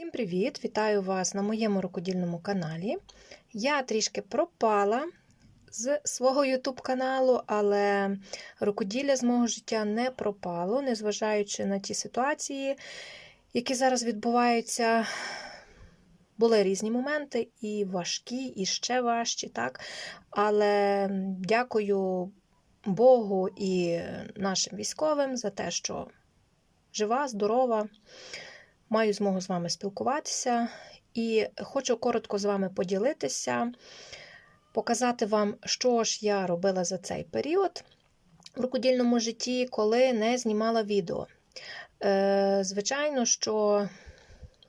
Всім привіт! Вітаю вас на моєму рукодільному каналі. Я трішки пропала з свого YouTube каналу, але рукоділля з мого життя не пропало, незважаючи на ті ситуації, які зараз відбуваються. Були різні моменти, і важкі, і ще важчі, так? Але дякую Богу і нашим військовим за те, що жива, здорова маю змогу з вами спілкуватися і хочу коротко з вами поділитися, показати вам, що ж я робила за цей період в рукодільному житті, коли не знімала відео. Е, Звичайно, що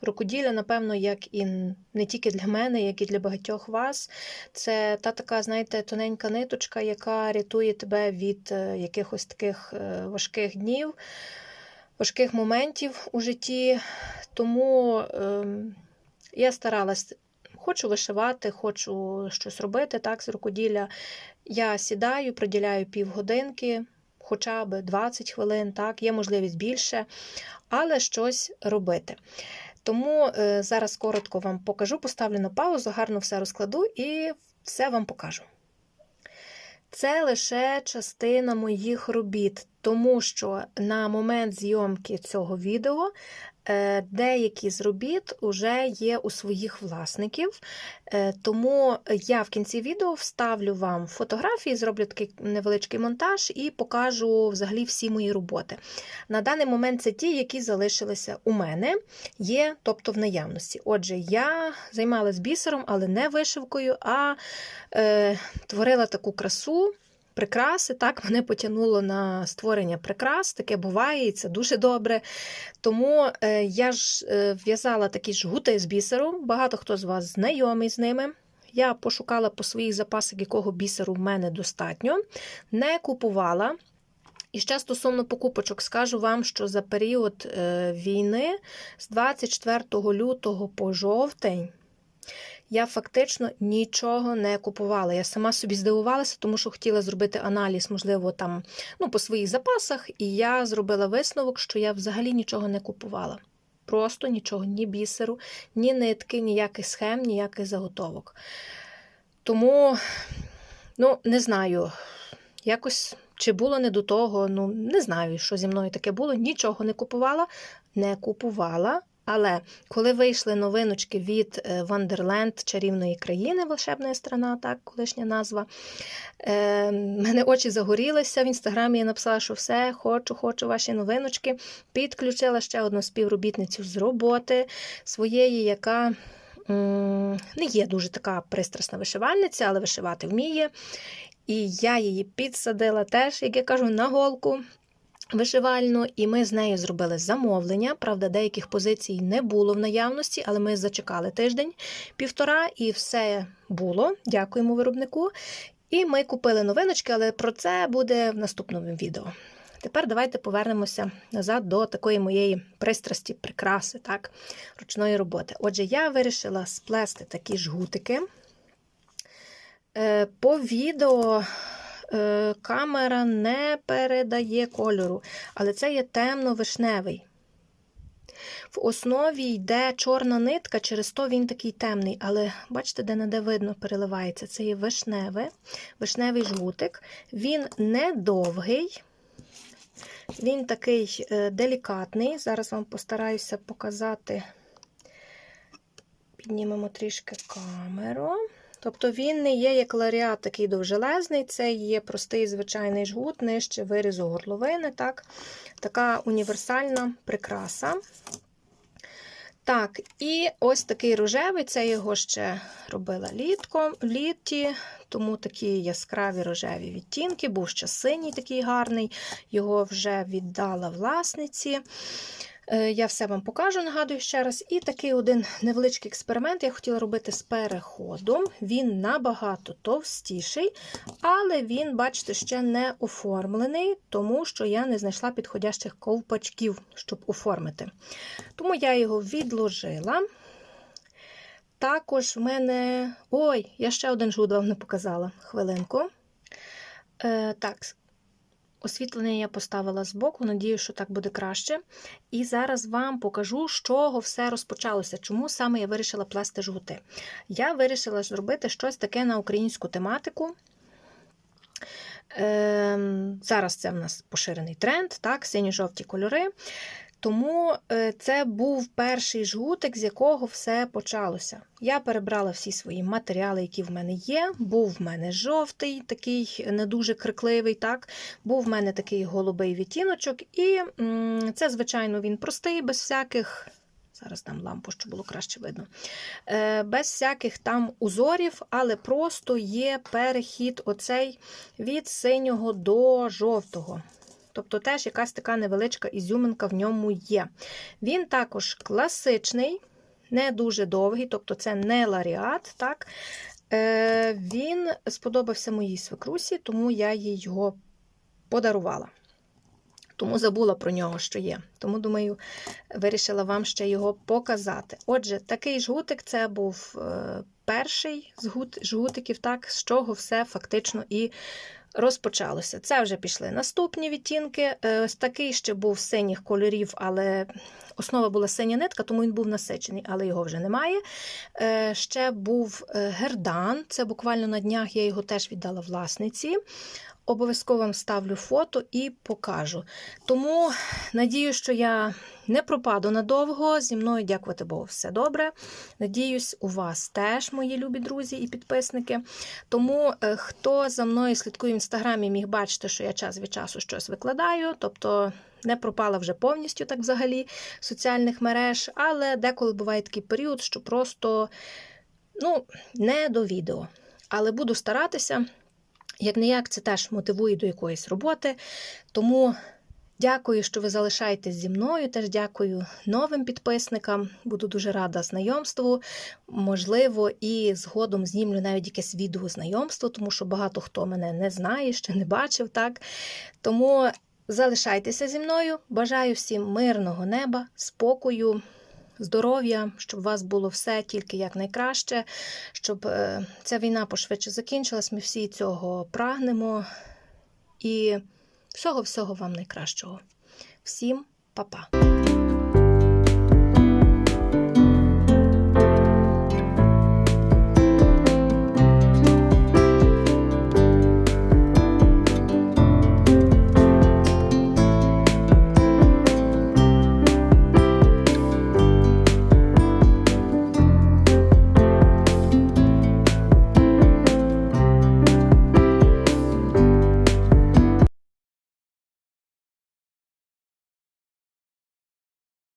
рукоділля, напевно, як і не тільки для мене, як і для багатьох вас, це та така, знаєте, тоненька ниточка, яка рятує тебе від е, якихось таких е, важких днів важких моментів у житті, тому е, я старалась, хочу вишивати, хочу щось робити так, з рукоділля. Я сідаю, приділяю півгодинки, хоча б 20 хвилин, так, є можливість більше, але щось робити. Тому е, зараз коротко вам покажу, поставлю на паузу, гарно все розкладу і все вам покажу. Це лише частина моїх робіт, тому що на момент зйомки цього відео е, деякі з робіт вже є у своїх власників. Е, тому я в кінці відео вставлю вам фотографії, зроблю такий невеличкий монтаж і покажу взагалі всі мої роботи. На даний момент це ті, які залишилися у мене, є, тобто в наявності. Отже, я займалась бісером, але не вишивкою, а е, творила таку красу прикраси. Так, мене потягнуло на створення прикрас, таке буває, і це дуже добре. Тому е, я ж е, в'язала такі жгути з бісеру. Багато хто з вас знайомий з ними. Я пошукала по своїх запасах, якого бісеру в мене достатньо, не купувала. І ще стосовно покупочок, скажу вам, що за період е, війни з 24 лютого по жовтень я фактично нічого не купувала. Я сама собі здивувалася, тому що хотіла зробити аналіз, можливо, там ну, по своїх запасах, і я зробила висновок, що я взагалі нічого не купувала. Просто нічого, ні бісеру, ні нитки, ніяких схем, ніяких заготовок. Тому, ну, не знаю, якось чи було не до того, ну, не знаю, що зі мною таке було. Нічого не купувала, не купувала. Але коли вийшли новиночки від Вандерленд чарівної країни, волшебна страна, так, колишня назва, е, мене очі загорілися. В інстаграмі я написала, що все, хочу, хочу ваші новиночки. Підключила ще одну співробітницю з роботи своєї, яка не є дуже така пристрасна вишивальниця, але вишивати вміє. І я її підсадила теж, як я кажу, на голку вишивальну, і ми з нею зробили замовлення. Правда, деяких позицій не було в наявності, але ми зачекали тиждень-півтора, і все було. Дякуємо виробнику. І ми купили новиночки, але про це буде в наступному відео. Тепер давайте повернемося назад до такої моєї пристрасті, прикраси, так, ручної роботи. Отже, я вирішила сплести такі жгутики. Е, по відео камера не передає кольору, але це є темно-вишневий. В основі йде чорна нитка, через то він такий темний, але бачите, де не видно, переливається. Це є вишневе, вишневий жгутик. Він не довгий, він такий е, делікатний. Зараз вам постараюся показати, піднімемо трішки камеру. Тобто він не є як ларіат такий довжелезний, це є простий звичайний жгут, нижче вирізу горловини. так, Така універсальна прикраса. Так, і ось такий рожевий, це його ще робила літком, літті, тому такі яскраві рожеві відтінки, був ще синій такий гарний, його вже віддала власниці. Е, я все вам покажу, нагадую ще раз. І такий один невеличкий експеримент я хотіла робити з переходом. Він набагато товстіший, але він, бачите, ще не оформлений, тому що я не знайшла підходящих ковпачків, щоб оформити. Тому я його відложила. Також в мене. Ой, я ще один жгут вам не показала. Хвилинку. Е, Так, Освітлення я поставила збоку, надію, що так буде краще. І зараз вам покажу, з чого все розпочалося, чому саме я вирішила плести жгути. Я вирішила зробити щось таке на українську тематику. Ем, зараз це в нас поширений тренд, так, сині-жовті кольори. Тому е, це був перший жгутик, з якого все почалося. Я перебрала всі свої матеріали, які в мене є. Був в мене жовтий, такий не дуже крикливий. так. Був в мене такий голубий відтіночок, і це, звичайно, він простий, без всяких. Зараз дам лампу, щоб було краще видно. Е, без всяких там узорів, але просто є перехід оцей від синього до жовтого. Тобто теж якась така невеличка ізюминка в ньому є. Він також класичний, не дуже довгий, тобто це не ларіат. так. Е, Він сподобався моїй свекрусі, тому я їй його подарувала. Тому забула про нього, що є. Тому, думаю, вирішила вам ще його показати. Отже, такий жгутик це був е, перший з гут- жгутиків, так, з чого все фактично і розпочалося. Це вже пішли наступні відтінки. Е, Ось такий ще був синіх кольорів, але основа була синя нитка, тому він був насичений, але його вже немає. Е, Ще був е, гердан, це буквально на днях я його теж віддала власниці. Обов'язково вам ставлю фото і покажу. Тому надію, що я не пропаду надовго. Зі мною, дякувати Богу, все добре. Надіюсь, у вас теж, мої любі друзі і підписники. Тому, е, хто за мною слідкує в інстаграмі, міг бачити, що я час від часу щось викладаю. Тобто не пропала вже повністю так взагалі соціальних мереж, але деколи буває такий період, що просто ну, не до відео. Але буду старатися. Як не як, це теж мотивує до якоїсь роботи. Тому дякую, що ви залишаєтесь зі мною. Теж дякую новим підписникам. Буду дуже рада знайомству. Можливо, і згодом знімлю навіть якесь відео знайомство, тому що багато хто мене не знає, ще не бачив. так. Тому залишайтеся зі мною. Бажаю всім мирного неба, спокою. Здоров'я, щоб у вас було все тільки як найкраще, щоб е, ця війна пошвидше закінчилась. Ми всі цього прагнемо. І всього-всього вам найкращого. Всім па-па!